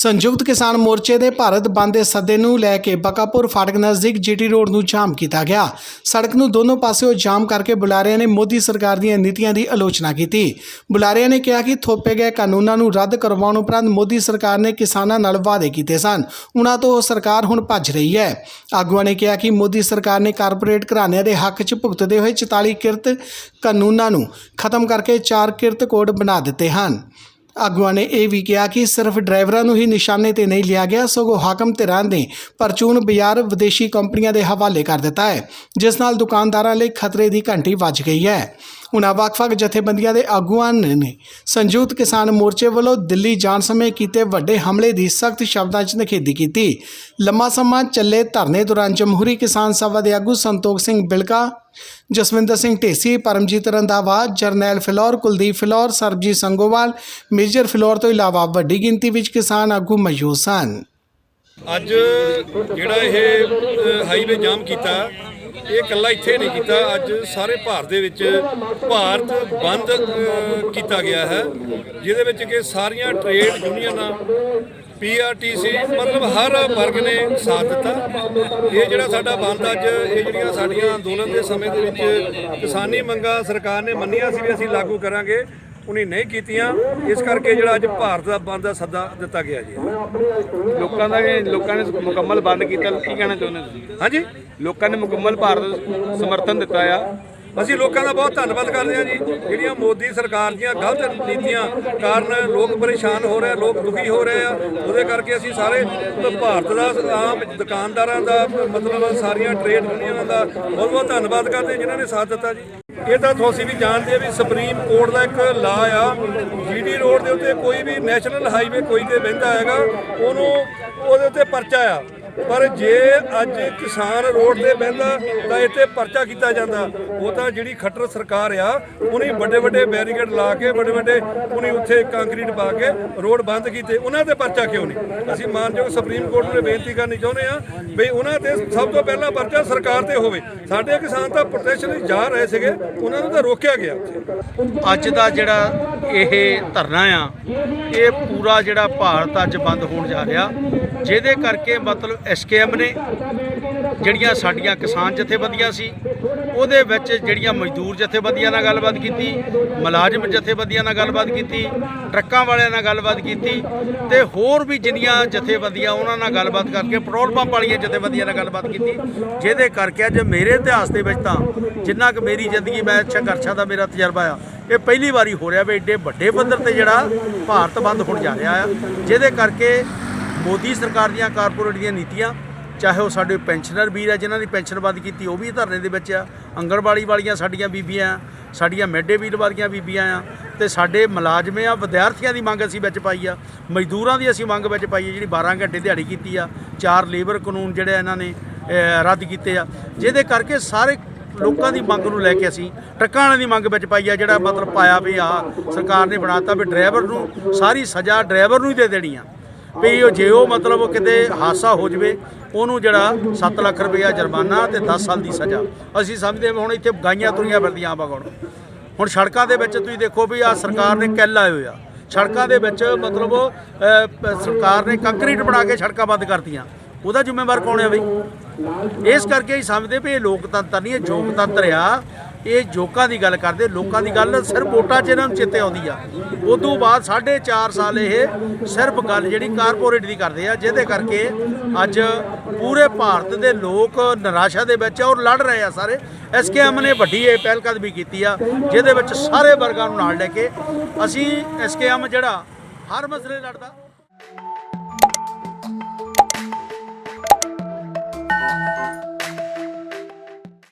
ਸੰਯੁਕਤ ਕਿਸਾਨ ਮੋਰਚੇ ਦੇ ਭਾਰਤ ਬੰਦ ਦੇ ਸੱਦੇ ਨੂੰ ਲੈ ਕੇ ਬਕਾਪੁਰ ਫਾਟਕ ਨਜ਼ਦੀਕ ਜੀਟੀ ਰੋਡ ਨੂੰ ਜਾਮ ਕੀਤਾ ਗਿਆ। ਸੜਕ ਨੂੰ ਦੋਨੋਂ ਪਾਸਿਓਂ ਜਾਮ ਕਰਕੇ ਬੁਲਾਰਿਆਂ ਨੇ ਮੋਦੀ ਸਰਕਾਰ ਦੀਆਂ ਨੀਤੀਆਂ ਦੀ ਆਲੋਚਨਾ ਕੀਤੀ। ਬੁਲਾਰਿਆਂ ਨੇ ਕਿਹਾ ਕਿ ਥੋਪੇ ਗਏ ਕਾਨੂੰਨਾਂ ਨੂੰ ਰੱਦ ਕਰਵਾਉਣ ਉਪਰੰਤ ਮੋਦੀ ਸਰਕਾਰ ਨੇ ਕਿਸਾਨਾਂ ਨਾਲ ਵਾਅਦੇ ਕੀਤੇ ਸਨ। ਉਹਨਾਂ ਤੋਂ ਉਹ ਸਰਕਾਰ ਹੁਣ ਭੱਜ ਰਹੀ ਹੈ। ਆਗੂਆਂ ਨੇ ਕਿਹਾ ਕਿ ਮੋਦੀ ਸਰਕਾਰ ਨੇ ਕਾਰਪੋਰੇਟ ਘਰਾਣਿਆਂ ਦੇ ਹੱਕ 'ਚ ਭੁਗਤਦੇ ਹੋਏ 44 ਕਿਰਤ ਕਾਨੂੰਨਾਂ ਨੂੰ ਖਤਮ ਕਰਕੇ ਚਾਰ ਕਿਰਤ ਕੋਡ ਬਣਾ ਦਿੱਤੇ ਹਨ। ਆਗੂਆਂ ਨੇ ਇਹ ਵੀ ਕਿਹਾ ਕਿ ਸਿਰਫ ਡਰਾਈਵਰਾਂ ਨੂੰ ਹੀ ਨਿਸ਼ਾਨੇ ਤੇ ਨਹੀਂ ਲਿਆ ਗਿਆ, ਸਗੋਂ ਹਾਕਮ ਧਿਰਾਂ ਨੇ ਪਰਚੂਨ ਬਾਜ਼ਾਰ ਵਿਦੇਸ਼ੀ ਕੰਪਨੀਆਂ ਦੇ ਹਵਾਲੇ ਕਰ ਦਿੱਤਾ ਹੈ, ਜਿਸ ਨਾਲ ਦੁਕਾਨਦਾਰਾਂ ਲਈ ਖਤਰੇ ਦੀ ਘੰਟੀ ਵੱਜ ਗਈ ਹੈ। ਉਹਨਾਂ ਵੱਖ-ਵੱਖ ਜਥੇਬੰਦੀਆਂ ਦੇ ਆਗੂਆਂ ਨੇ ਸੰਯੁਕਤ ਕਿਸਾਨ ਮੋਰਚੇ ਵੱਲੋਂ ਦਿੱਲੀ ਜਾਣ ਸਮੇਂ ਕੀਤੇ ਵੱਡੇ ਹਮਲੇ ਦੀ ਸਖਤ ਸ਼ਬਦਾਂ 'ਚ ਨਿਖੇਧੀ ਕੀਤੀ। ਲੰਮਾ ਸਮਾਂ ਚੱਲੇ ਧਰਨੇ ਦੌਰਾਨ ਜਮਹੂਰੀ ਕਿਸਾਨ ਸਭਾ ਦੇ ਆਗੂ ਸੰਤੋਖ ਸਿੰਘ ਬਿਲਕਾ, ਜਸਵਿੰਦਰ ਸਿੰਘ ਢੇਸੀ, ਪਰਮਜੀਤ ਰੰਧਾਵਾ, ਜਰਨੈਲ ਫਿਲੌਰ, ਕੁਲਦੀਪ ਫਿਲੌਰ, ਸਰਬਜੀਤ ਸੰਗੋਵਾਲ, ਮੇਜਰ ਫਿਲੌਰ ਤੋਂ ਇਲਾਵਾ ਵੱਡੀ ਗਿਣਤੀ ਵਿੱਚ ਕਿਸਾਨ ਆਗੂ ਮੌਜੂਦ ਸਨ। ਅੱਜ ਜਿਹੜਾ ਇਹ ਹਾਈਵੇ ਜਾਮ ਕੀਤਾ ਇਹ ਇਕੱਲਾ ਇੱਥੇ ਨਹੀਂ ਕੀਤਾ। ਅੱਜ ਸਾਰੇ ਭਾਰਤ ਦੇ ਵਿੱਚ ਭਾਰਤ ਬੰਦ ਕੀਤਾ ਗਿਆ ਹੈ। ਜਿਹਦੇ ਵਿੱਚ ਕਿ ਸਾਰੀਆਂ ਟ੍ਰੇਡ ਯੂਨੀਅਨਾਂ ਪੀਆਰਟੀਸੀ ਮਤਲਬ ਹਰ ਵਰਗ ਨੇ ਸਾਥ ਦਿੱਤਾ। ਇਹ ਜਿਹੜਾ ਸਾਡਾ ਬੰਦ ਅੱਜ ਇਹ ਜਿਹੜੀਆਂ ਸਾਡੀਆਂ ਅੰਦੋਲਨ ਦੇ ਸਮੇਂ ਦੇ ਵਿੱਚ ਕਿਸਾਨੀ ਮੰਗਾਂ ਸਰਕਾਰ ਨੇ ਮੰਨੀਆਂ ਸੀ ਵੀ ਅਸੀਂ ਲਾਗੂ ਕਰਾਂਗੇ ਉਹਨੇ ਨਹੀਂ ਕੀਤੀਆਂ। ਇਸ ਕਰਕੇ ਜਿਹੜਾ ਅੱਜ ਭਾਰਤ ਦਾ ਬੰਦ ਦਾ ਸੱਦਾ ਦਿੱਤਾ ਗਿਆ ਜੀ। ਲੋਕਾਂ ਦਾ ਵੀ ਲੋਕਾਂ ਨੇ ਮੁਕੰਮਲ ਬੰਦ ਕੀਤਾ ਕੀ ਕਹਿਣਾ ਚਾਹੁੰਦੇ ਤੁਸੀਂ? ਹਾਂਜੀ? ਲੋਕਾਂ ਨੇ ਮੁਕੰਮਲ ਭਾਰਤ ਸਮਰਥਨ ਦਿੱਤਾ ਆ। ਅਸੀਂ ਲੋਕਾਂ ਦਾ ਬਹੁਤ ਧੰਨਵਾਦ ਕਰਦੇ ਹਾਂ ਜੀ। ਜਿਹੜੀਆਂ ਮੋਦੀ ਸਰਕਾਰ ਦੀਆਂ ਗਲਤ ਨੀਤੀਆਂ ਕਾਰਨ ਲੋਕ ਪਰੇਸ਼ਾਨ ਹੋ ਰਹੇ ਲੋਕ ਦੁਖੀ ਹੋ ਰਹੇ ਆ, ਉਹਦੇ ਕਰਕੇ ਅਸੀਂ ਸਾਰੇ ਭਾਰਤ ਦਾ, ਆਮ ਦੁਕਾਨਦਾਰਾਂ ਦਾ, ਮਤਲਬ ਸਾਰੀਆਂ ਟ੍ਰੇਡ ਯੂਨੀਅਨਾਂ ਦਾ ਬਹੁਤ ਬਹੁਤ ਧੰਨਵਾਦ ਕਰਦੇ ਹਾਂ ਜਿਨ੍ਹਾਂ ਨੇ ਸਾਥ ਦਿੱਤਾ ਜੀ। ਇਹ ਤਾਂ ਤੁਸੀਂ ਵੀ ਜਾਣਦੇ ਆ ਵੀ ਸੁਪਰੀਮ ਕੋਰਟ ਦਾ ਇੱਕ ਲਾ ਆ। ਜੀਡੀ ਰੋਡ ਦੇ ਉੱਤੇ ਕੋਈ ਵੀ ਨੈਸ਼ਨਲ ਹਾਈਵੇ ਕੋਈ ਤੇ ਬਹਿੰਦਾ ਹੈਗਾ, ਉਹਨੂੰ, ਉਹਦੇ ਉੱਤੇ ਪਰਚਾ ਆ। ਪਰ ਜੇ ਅੱਜ ਕਿਸਾਨ ਰੋਡ ਤੇ ਬਹਿੰਦਾ, ਤਾਂ ਇੱਥੇ ਪਰਚਾ ਕੀਤਾ ਜਾਂਦਾ। ਉਹ ਤਾਂ ਜਿਹੜੀ ਖੱਟਰ ਸਰਕਾਰ ਆ, ਉਹਨੇ ਵੱਡੇ ਵੱਡੇ ਬੈਰੀਕੇਡ ਲਾ ਕੇ, ਵੱਡੇ ਵੱਡੇ ਉਹਨੇ ਉੱਥੇ ਕੰਕਰੀਟ ਪਾ ਕੇ ਰੋਡ ਬੰਦ ਕੀਤੇ। ਉਹਨਾਂ ਤੇ ਪਰਚਾ ਕਿਉਂ ਨਹੀਂ? ਅਸੀਂ ਮਾਨਯੋਗ ਸੁਪਰੀਮ ਕੋਰਟ ਨੂੰ ਬੇਨਤੀ ਕਰਨੀ ਚਾਹੁੰਦੇ ਆ ਵੀ ਉਹਨਾਂ ਤੇ ਸਭ ਤੋਂ ਪਹਿਲਾਂ ਪਰਚਾ ਸਰਕਾਰ ਤੇ ਹੋਵੇ। ਸਾਡੇ ਕਿਸਾਨ ਤਾਂ ਪ੍ਰੋਟੈਕਸ਼ਨ ਲਈ ਜਾ ਰਹੇ ਸੀਗੇ, ਉਹਨਾਂ ਨੂੰ ਤਾਂ ਰੋਕਿਆ ਗਿਆ। ਅੱਜ ਦਾ ਜਿਹੜਾ ਇਹ ਧਰਨਾ ਆ, ਇਹ ਪੂਰਾ ਜਿਹੜਾ ਭਾਰਤ ਅੱਜ ਬੰਦ ਹੋਣ ਜਾ ਰਿਹਾ। ਜਿਹਦੇ ਕਰਕੇ ਮਤਲਬ ਐਸਕੇਐਮ ਨੇ ਜਿਹੜੀਆਂ ਸਾਡੀਆਂ ਕਿਸਾਨ ਜਥੇਬੰਦੀਆਂ ਸੀ, ਉਹਦੇ ਵਿੱਚ ਜਿਹੜੀਆਂ ਮਜ਼ਦੂਰ ਜਥੇਬੰਦੀਆਂ ਨਾਲ ਗੱਲਬਾਤ ਕੀਤੀ, ਮੁਲਾਜ਼ਮ ਜਥੇਬੰਦੀਆਂ ਨਾਲ ਗੱਲਬਾਤ ਕੀਤੀ, ਟਰੱਕਾਂ ਵਾਲਿਆਂ ਨਾਲ ਗੱਲਬਾਤ ਕੀਤੀ ਤੇ ਹੋਰ ਵੀ ਜਿੰਨੀਆਂ ਜਥੇਬੰਦੀਆਂ ਉਹਨਾਂ ਨਾਲ ਗੱਲਬਾਤ ਕਰਕੇ ਪੈਟਰੋਲ ਪੰਪ ਵਾਲੀਆਂ ਜਥੇਬੰਦੀਆਂ ਨਾਲ ਗੱਲਬਾਤ ਕੀਤੀ, ਜਿਹਦੇ ਕਰਕੇ ਅੱਜ ਮੇਰੇ ਇਤਿਹਾਸ ਦੇ ਵਿੱਚ ਤਾਂ ਜਿੰਨਾ ਕਿ ਮੇਰੀ ਜ਼ਿੰਦਗੀ ਮੈਂ ਸੰਘਰਸ਼ਾਂ ਦਾ ਮੇਰਾ ਤਜਰਬਾ ਆ, ਇਹ ਪਹਿਲੀ ਵਾਰੀ ਹੋ ਰਿਹਾ ਵੀ ਏਡੇ ਵੱਡੇ ਪੱਧਰ ਤੇ ਜਿਹੜਾ ਭਾਰਤ ਬੰਦ ਹੋਣ ਜਾ ਰਿਹਾ ਆ, ਜਿਹਦੇ ਕਰਕੇ ਮੋਦੀ ਸਰਕਾਰ ਦੀਆਂ ਕਾਰਪੋਰੇਟ ਦੀਆਂ ਨੀਤੀਆਂ, ਚਾਹੇ ਉਹ ਸਾਡੇ ਪੈਨਸ਼ਨਰ ਵੀਰ ਆ ਜਿਨ੍ਹਾਂ ਦੀ ਪੈਨਸ਼ਨ ਵੱਧ ਕੀਤੀ, ਉਹ ਵੀ ਧਰਨੇ ਦੇ ਵਿੱਚ ਆ। ਅੰਗਣਵਾੜੀ ਵਾਲੀਆਂ ਸਾਡੀਆਂ ਬੀਬੀਆਂ ਸਾਡੀਆਂ ਮਿਡ ਡੇ ਮੀਲ ਵਾਲੀਆਂ ਬੀਬੀਆਂ ਆ ਤੇ ਸਾਡੇ ਮੁਲਾਜ਼ਮ ਆ, ਵਿਦਿਆਰਥੀਆਂ ਦੀ ਮੰਗ ਅਸੀਂ ਵਿੱਚ ਪਾਈ ਆ। ਮਜ਼ਦੂਰਾਂ ਦੀ ਅਸੀਂ ਮੰਗ ਵਿੱਚ ਪਾਈ ਆ, ਜਿਹੜੀ 12 ਘੰਟੇ ਦਿਹਾੜੀ ਕੀਤੀ ਆ। ਚਾਰ ਲੇਬਰ ਕਾਨੂੰਨ ਜਿਹੜੇ ਇਹਨਾਂ ਨੇ ਰੱਦ ਕੀਤੇ ਆ। ਜਿਹਦੇ ਕਰਕੇ ਸਾਰੇ ਲੋਕਾਂ ਦੀ ਮੰਗ ਨੂੰ ਲੈ ਕੇ ਅਸੀਂ ਟਰੱਕਾਂ ਵਾਲਿਆਂ ਦੀ ਮੰਗ ਵਿੱਚ ਪਾਈ ਆ, ਜਿਹੜਾ ਮਤਲਬ ਪਾਇਆ ਵੀ ਆ, ਸਰਕਾਰ ਨੇ ਬਣਾਤਾ ਵੀ ਡਰਾਈਵਰ ਨੂੰ, ਸਾਰੀ ਸਜ਼ਾ ਡਰਾਈਵਰ ਨੂੰ ਹੀ ਦੇ ਦੇਣੀ ਆ। ਵੀ ਉਹ ਜੇ ਉਹ ਮਤਲਬ ਕਿਤੇ ਹਾਦਸਾ ਹੋ ਜਵੇ, ਉਹਨੂੰ ਜਿਹੜਾ 7 ਲੱਖ ਰੁਪਇਆ ਜੁਰਮਾਨਾ ਤੇ 10 ਸਾਲ ਦੀ ਸਜ਼ਾ। ਅਸੀਂ ਸਮਝਦੇ ਹਾਂ ਵੀ ਹੁਣ ਇੱਥੇ ਗਾਈਆਂ ਤੁਰੀਆਂ ਫਿਰਦੀਆਂ ਆਵਾ ਹੁਣ। ਹੁਣ ਸੜਕਾਂ ਦੇ ਵਿੱਚ ਤੁਸੀਂ ਦੇਖੋ ਵੀ ਆ ਸਰਕਾਰ ਨੇ ਕਿੱਲ ਆਏ ਹੋਏ ਸੜਕਾਂ ਦੇ ਵਿੱਚ ਮਤਲਬ ਸਰਕਾਰ ਨੇ ਕੰਕਰੀਟ ਬਣਾ ਕੇ ਸੜਕਾਂ ਬੰਦ ਕਰਤੀਆਂ। ਉਹਦਾ ਜ਼ਿੰਮੇਵਾਰ ਕੌਣ ਹੈ ਬਈ? ਇਸ ਕਰਕੇ ਹੀ ਸਮਝਦੇ ਵੀ ਇਹ ਲੋਕਤੰਤਰ ਨਹੀਂ, ਇਹ ਜੋਗਤੰਤਰ ਆ। ਇਹ ਜੋਕਾਂ ਦੀ ਗੱਲ ਕਰਦੇ, ਲੋਕਾਂ ਦੀ ਗੱਲ ਸਿਰਫ ਵੋਟਾਂ 'ਚ ਇਹਨਾਂ ਨੂੰ ਚਿੱਤੇ ਆਉਂਦੀ ਆ। ਉਦੋਂ ਬਾਅਦ 4.5 ਸਾਲ ਇਹ ਸਿਰਫ ਗੱਲ ਜਿਹੜੀ ਕਾਰਪੋਰੇਟ ਦੀ ਕਰਦੇ ਆ, ਜਿਹਦੇ ਕਰਕੇ ਅੱਜ ਪੂਰੇ ਭਾਰਤ ਦੇ ਲੋਕ ਨਿਰਾਸ਼ਾ ਦੇ ਵਿੱਚ ਔਰ ਲੜ ਰਹੇ ਆ ਸਾਰੇ। ਐਸਕੇਐਮ ਨੇ ਵੱਡੀ ਇਹ ਪਹਿਲ ਕਦਮੀ ਕੀਤੀ ਆ, ਜਿਹਦੇ ਵਿੱਚ ਸਾਰੇ ਵਰਗਾਂ ਨੂੰ ਨਾਲ ਲੈ ਕੇ ਅਸੀਂ ਐਸਕੇਐਮ ਜਿਹੜਾ ਹਰ ਮਸਲੇ ਲੜਦਾ।